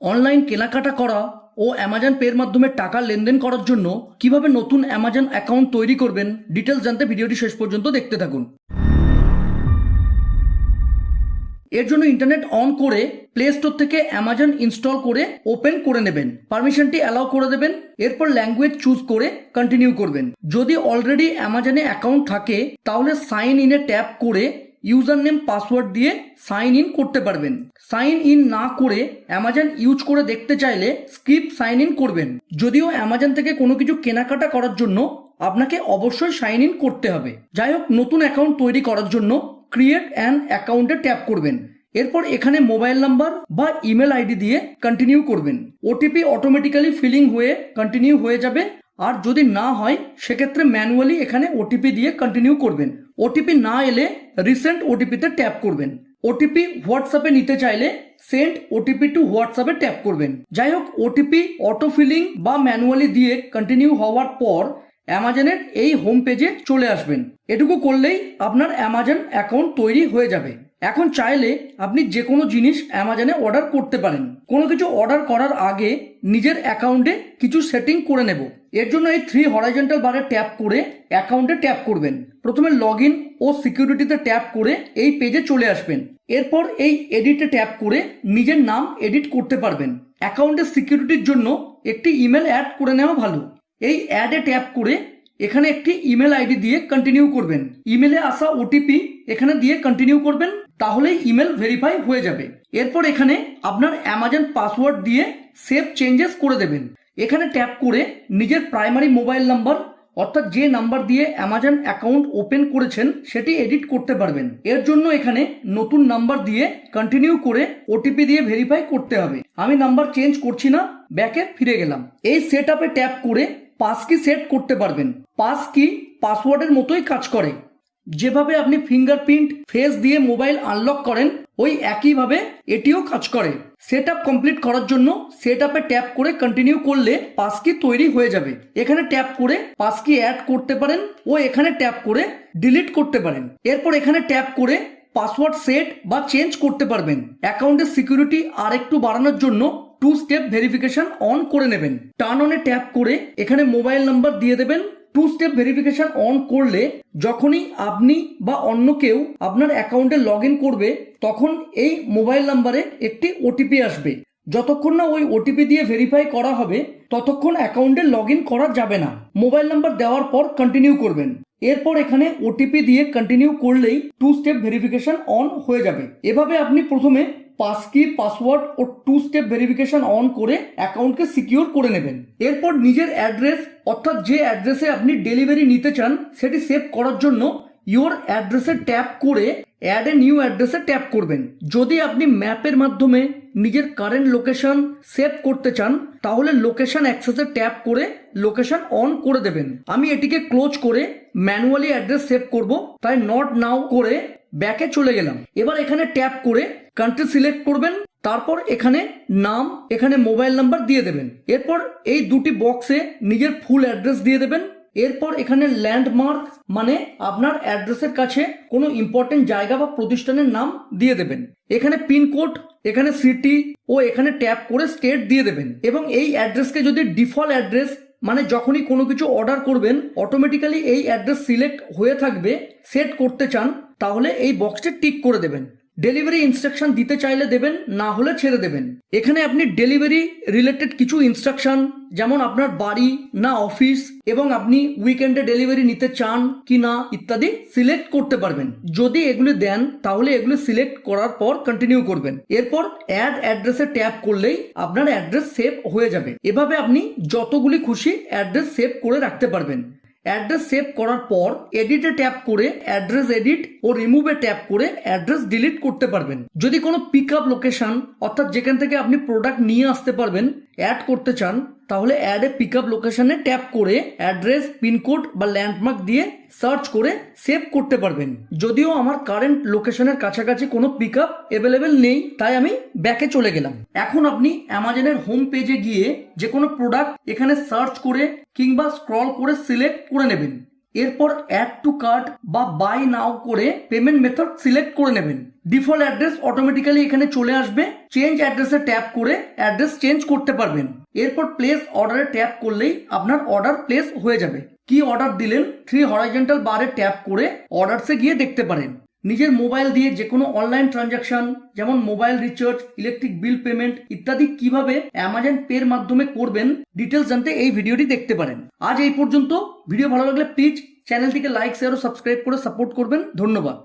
Online কেনাকাটা করা ও Amazon পের মাধ্যমে টাকা লেনদেন করার জন্য কীভাবে নতুন অ্যামাজন অ্যাকাউন্ট তৈরি করবেন ডিটেলস জানতে ভিডিওটি শেষ পর্যন্ত দেখতে থাকুন। এর জন্য ইন্টারনেট অন করে প্লে স্টোর থেকে অ্যামাজন ইনস্টল করে ওপেন করে নেবেন। পারমিশনটি অ্যালাউ করে দেবেন, এরপর ল্যাঙ্গুয়েজ চুজ করে কন্টিনিউ করবেন। যদি অলরেডি অ্যামাজনে অ্যাকাউন্ট থাকে, তাহলে সাইন ইনে ট্যাপ করে ইউজার নেম পাসওয়ার্ড দিয়ে সাইন ইন করতে পারবেন। সাইন ইন না করে অ্যামাজন ইউজ করে দেখতে চাইলে স্কিপ সাইন ইন করবেন। যদিও অ্যামাজন থেকে কোনো কিছু কেনাকাটা করার জন্য আপনাকে অবশ্যই সাইন ইন করতে হবে। যাই হোক, নতুন অ্যাকাউন্ট তৈরি করার জন্য ক্রিয়েট অ্যান অ্যাকাউন্টে ট্যাপ করবেন। এরপর এখানে মোবাইল নাম্বার বা ইমেল আইডি দিয়ে কন্টিনিউ করবেন। ওটিপি অটোমেটিক্যালি ফিলিং হয়ে কন্টিনিউ হয়ে যাবে। আর যদি না হয়, সেক্ষেত্রে ম্যানুয়ালি এখানে ওটিপি দিয়ে কন্টিনিউ করবেন। ওটিপি না এলে রিসেন্ট ওটিপিতে ট্যাপ করবেন। ওটিপি হোয়াটসঅ্যাপে নিতে চাইলে সেন্ড ওটিপি টু হোয়াটসঅ্যাপে ট্যাপ করবেন। যাই হোক ওটিপি অটো ফিলিং বা ম্যানুয়ালি দিয়ে কন্টিনিউ হওয়ার পর অ্যামাজনের এই হোম পেজে চলে আসবেন। এটুকু করলেই আপনার অ্যামাজন অ্যাকাউন্ট তৈরি হয়ে যাবে। এখন চাইলে আপনি যে কোনো জিনিস অ্যামাজনে অর্ডার করতে পারেন। কোনো কিছু অর্ডার করার আগে নিজের অ্যাকাউন্টে কিছু সেটিং করে নেব। এর জন্য এই থ্রি হরাইজেন্টাল বারে ট্যাপ করে অ্যাকাউন্টে ট্যাপ করবেন। প্রথমে লগ ইন ও সিকিউরিটিতে ট্যাপ করে এই পেজে চলে আসবেন। এরপর এই এডিটে ট্যাপ করে নিজের নাম এডিট করতে পারবেন। অ্যাকাউন্টের সিকিউরিটির জন্য একটি ইমেল অ্যাড করে নেওয়া ভালো। এই অ্যাডে ট্যাপ করে এখানে একটি ইমেল আইডি দিয়ে কন্টিনিউ করবেন। ইমেলে আসা ওটিপি এখানে দিয়ে কন্টিনিউ করবেন। তাহলেই ইমেল ভেরিফাই হয়ে যাবে। এরপর এখানে আপনার অ্যামাজন পাসওয়ার্ড দিয়ে সেভ চেঞ্জেস করে দেবেন। এখানে ট্যাপ করে নিজের প্রাইমারি মোবাইল নাম্বার অর্থাৎ যে নাম্বার দিয়ে অ্যামাজন অ্যাকাউন্ট ওপেন করেছেন, সেটি এডিট করতে পারবেন। এর জন্য এখানে নতুন নাম্বার দিয়ে কন্টিনিউ করে ওটিপি দিয়ে ভেরিফাই করতে হবে। আমি নাম্বার চেঞ্জ করছি না ব্যাকে ফিরে গেলাম। এই সেট আপে ট্যাপ করে পাস কি সেট করতে পারবেন। পাস কি পাসওয়ার্ডের মতোই কাজ করে। যেভাবে আপনি ফিঙ্গারপ্রিন্ট ফেস দিয়ে মোবাইল আনলক করেন, ওই একইভাবে এটিও কাজ করে। সেট আপ কমপ্লিট করার জন্য সেট আপে ট্যাপ করে কন্টিনিউ করলে পাসকি তৈরি হয়ে যাবে। এখানে ট্যাপ করে পাসকি অ্যাড করতে পারেন ও এখানে ট্যাপ করে ডিলিট করতে পারেন। এরপর এখানে ট্যাপ করে পাসওয়ার্ড সেট বা চেঞ্জ করতে পারবেন। অ্যাকাউন্টের সিকিউরিটি আর একটু বাড়ানোর জন্য টু স্টেপ ভেরিফিকেশন অন করে নেবেন। টার্ন অনে ট্যাপ করে এখানে মোবাইল নাম্বার দিয়ে দেবেন। টু স্টেপ ভেরিফিকেশন অন করলে যখনই আপনি বা অন্য কেউ আপনার অ্যাকাউন্টে লগ করবে, তখন এই মোবাইল নাম্বারে একটি ওটিপি আসবে। যতক্ষণ না ওই ওটিপি দিয়ে ভেরিফাই করা হবে, ততক্ষণ অ্যাকাউন্টে লগ করা যাবে না। মোবাইল নাম্বার দেওয়ার পর কন্টিনিউ করবেন। এরপর এখানে ওটিপি দিয়ে কন্টিনিউ করলেই টু স্টেপ ভেরিফিকেশন অন হয়ে যাবে। এভাবে আপনি প্রথমে পাসকি, পাসওয়ার্ড ও টু স্টেপ ভেরিফিকেশন অন করে অ্যাকাউন্টকে সিকিউর করে নেবেন। এরপর নিজের অ্যাড্রেস, অর্থাৎ যে অ্যাড্রেসে আপনি ডেলিভারি নিতে চান, সেটি সেভ করার জন্য ইওর অ্যাড্রেসে ট্যাপ করে অ্যাড এ নিউ অ্যাড্রেসে ট্যাপ করবেন। যদি আপনি ম্যাপের মাধ্যমে নিজের কারেন্ট লোকেশন সেভ করতে চান, তাহলে লোকেশন অ্যাক্সেসে ট্যাপ করে লোকেশন অন করে দেবেন। আমি এটিকে ক্লোজ করে ম্যানুয়ালি অ্যাড্রেস সেভ করব, তাই নট নাও করে ব্যাকে চলে গেলাম। এবার এখানে ট্যাপ করে কান্ট্রি সিলেক্ট করবেন, তারপর এখানে নাম, এখানে মোবাইল নাম্বার দিয়ে দেবেন। এরপর এই দুটি বক্সে নিজের ফুল অ্যাড্রেস দিয়ে দেবেন। এরপর এখানে ল্যান্ডমার্ক মানে আপনার অ্যাড্রেসের কাছে কোনো ইম্পর্টেন্ট জায়গা বা প্রতিষ্ঠানের নাম দিয়ে দেবেন। এখানে পিনকোড এখানে সিটি ও এখানে ট্যাপ করে স্টেট দিয়ে দেবেন। এবং এই অ্যাড্রেসকে যদি ডিফল্ট অ্যাড্রেস মানে যখনই কোনো কিছু অর্ডার করবেন অটোমেটিক্যালি এই অ্যাড্রেস সিলেক্ট হয়ে থাকবে সেট করতে চান, তাহলে এই বক্সটি টিক করে দেবেন। ডেলিভারি ইনস্ট্রাকশন দিতে চাইলে দেবেন, না হলে ছেড়ে দেবেন। এখানে আপনি ডেলিভারি রিলেটেড কিছু ইনস্ট্রাকশন, যেমন আপনার বাড়ি, না অফিস, এবং আপনি উইকেন্ডে ডেলিভারি নিতে চান কি না ইত্যাদি সিলেক্ট করতে পারবেন। যদি এগুলি দেন, তাহলে এগুলি সিলেক্ট করার পর কন্টিনিউ করবেন। এরপর অ্যাড অ্যাড্রেসে ট্যাপ করলেই আপনার অ্যাড্রেস সেভ হয়ে যাবে। এভাবে আপনি যতগুলি খুশি অ্যাড্রেস সেভ করে রাখতে পারবেন। অ্যাড্রেস সেভ করার পর এডিটে ট্যাপ করে অ্যাড্রেস এডিট ও রিমুভে ট্যাপ করে অ্যাড্রেস ডিলিট করতে পারবেন। যদি কোনো পিক আপ লোকেশন অর্থাৎ যেখান থেকে আপনি প্রোডাক্ট নিয়ে আসতে পারবেন অ্যাড করতে চান তাহলে অ্যাড এ পিক আপ লোকেশনে ট্যাপ করে অ্যাড্রেস পিনকোড বা ল্যান্ডমার্ক দিয়ে সার্চ করে সেভ করতে পারবেন। যদিও আমার কারেন্ট লোকেশনের কাছাকাছি কোনো পিক আপ অ্যাভেলেবেল নেই, তাই আমি ব্যাকে চলে গেলাম। এখন আপনি অ্যামাজনের হোম পেজে গিয়ে যে কোনো প্রোডাক্ট এখানে সার্চ করে কিংবা স্ক্রল করে সিলেক্ট করে নেবেন। এরপর অ্যাড টু কার্ট বা বাই নাও করে পেমেন্ট মেথড সিলেক্ট করে নেবেন। ডিফল্ট অ্যাড্রেস অটোমেটিক্যালি এখানে চলে আসবে। চেঞ্জ অ্যাড্রেসে ট্যাপ করে অ্যাড্রেস চেঞ্জ করতে পারবেন। এরপর প্লেস অর্ডারে ট্যাপ করলেই আপনার অর্ডার প্লেস হয়ে যাবে। কি অর্ডার দিলেন? থ্রি হরাইজেন্টাল বারে ট্যাপ করে অর্ডারসে গিয়ে দেখতে পারেন। নিজের মোবাইল দিয়ে যে কোনো অনলাইন ট্রানজাকশন, যেমন mobile recharge, electric bill payment ইত্যাদি কীভাবে অ্যামাজন পের মাধ্যমে করবেন ডিটেলস জানতে এই ভিডিওটি দেখতে পারেন। আজ এই পর্যন্ত। ভিডিও ভালো লাগলে প্লিজ চ্যানেলটিকে লাইক, শেয়ার ও সাবস্ক্রাইব করে সাপোর্ট করবেন। ধন্যবাদ।